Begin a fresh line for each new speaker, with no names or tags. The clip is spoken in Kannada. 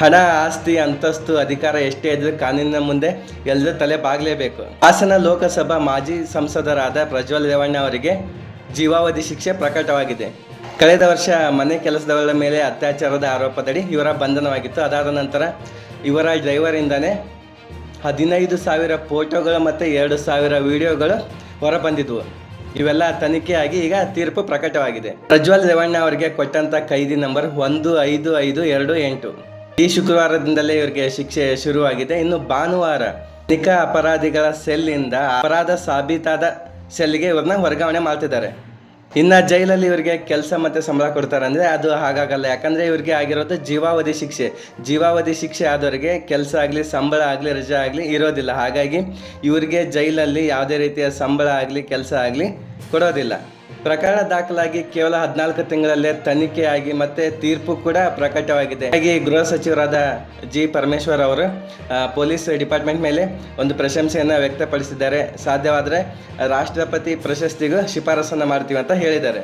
ಹಣ, ಆಸ್ತಿ, ಅಂತಸ್ತು, ಅಧಿಕಾರ ಎಷ್ಟೇ ಇದ್ರೂ ಕಾನೂನಿನ ಮುಂದೆ ಎಲ್ಲರೂ ತಲೆ ಬಾಗಲೇಬೇಕು. ಹಾಸನ ಲೋಕಸಭಾ ಮಾಜಿ ಸಂಸದರಾದ ಪ್ರಜ್ವಲ್ ರೇವಣ್ಣ ಅವರಿಗೆ ಜೀವಾವಧಿ ಶಿಕ್ಷೆ ಪ್ರಕಟವಾಗಿದೆ. ಕಳೆದ ವರ್ಷ ಮನೆ ಕೆಲಸದವರ ಮೇಲೆ ಅತ್ಯಾಚಾರದ ಆರೋಪದಡಿ ಇವರ ಬಂಧನವಾಗಿತ್ತು. ಅದಾದ ನಂತರ ಇವರ ಡ್ರೈವರಿಂದನೇ ಹದಿನೈದು ಸಾವಿರ ಫೋಟೋಗಳು ಮತ್ತು ಎರಡು ಸಾವಿರ ವಿಡಿಯೋಗಳು ಹೊರಬಂದಿದ್ವು. ಇವೆಲ್ಲ ತನಿಖೆಯಾಗಿ ಈಗ ತೀರ್ಪು ಪ್ರಕಟವಾಗಿದೆ. ಪ್ರಜ್ವಲ್ ರೇವಣ್ಣ ಅವರಿಗೆ ಕೊಟ್ಟಂತ ಕೈದಿ ನಂಬರ್ ಒಂದು, ಐದು ಐದು, ಎರಡು, ಎಂಟು. ಈ ಶುಕ್ರವಾರದಿಂದಲೇ ಇವರಿಗೆ ಶಿಕ್ಷೆ ಶುರುವಾಗಿದೆ. ಇನ್ನು ಭಾನುವಾರ ತನಿಖಾ ಅಪರಾಧಿಗಳ ಸೆಲ್ಲಿಂದ ಅಪರಾಧ ಸಾಬೀತಾದ ಸೆಲ್ಗೆ ಇವ್ರನ್ನ ವರ್ಗಾವಣೆ ಮಾಡ್ತಿದ್ದಾರೆ. ಇನ್ನು ಜೈಲಲ್ಲಿ ಇವರಿಗೆ ಕೆಲಸ ಮತ್ತು ಸಂಬಳ ಕೊಡ್ತಾರೆ ಅಂದರೆ ಅದು ಹಾಗಾಗಲ್ಲ. ಯಾಕಂದರೆ ಇವರಿಗೆ ಆಗಿರೋದು ಜೀವಾವಧಿ ಶಿಕ್ಷೆ. ಜೀವಾವಧಿ ಶಿಕ್ಷೆ ಆದವರಿಗೆ ಕೆಲಸ ಆಗಲಿ, ಸಂಬಳ ಆಗಲಿ, ರಜೆ ಆಗಲಿ ಇರೋದಿಲ್ಲ. ಹಾಗಾಗಿ ಇವರಿಗೆ ಜೈಲಲ್ಲಿ ಯಾವುದೇ ರೀತಿಯ ಸಂಬಳ ಆಗಲಿ, ಕೆಲಸ ಆಗಲಿ ಕೊಡೋದಿಲ್ಲ. ಪ್ರಕರಣ ದಾಖಲಾಗಿ ಕೇವಲ ಹದಿನಾಲ್ಕು ತಿಂಗಳಲ್ಲೇ ತನಿಖೆಯಾಗಿ ಮತ್ತೆ ತೀರ್ಪು ಕೂಡ ಪ್ರಕಟವಾಗಿದೆ. ಹಾಗೆ ಗೃಹ ಸಚಿವರಾದ ಜಿ ಪರಮೇಶ್ವರ್ ಅವರು ಪೊಲೀಸ್ ಡಿಪಾರ್ಟ್ಮೆಂಟ್ ಮೇಲೆ ಒಂದು ಪ್ರಶಂಸೆಯನ್ನು ವ್ಯಕ್ತಪಡಿಸಿದ್ದಾರೆ. ಸಾಧ್ಯವಾದರೆ ರಾಷ್ಟ್ರಪತಿ ಪ್ರಶಸ್ತಿಗೂ ಶಿಫಾರಸನ್ನು ಮಾಡ್ತೀವಿ ಅಂತ ಹೇಳಿದ್ದಾರೆ.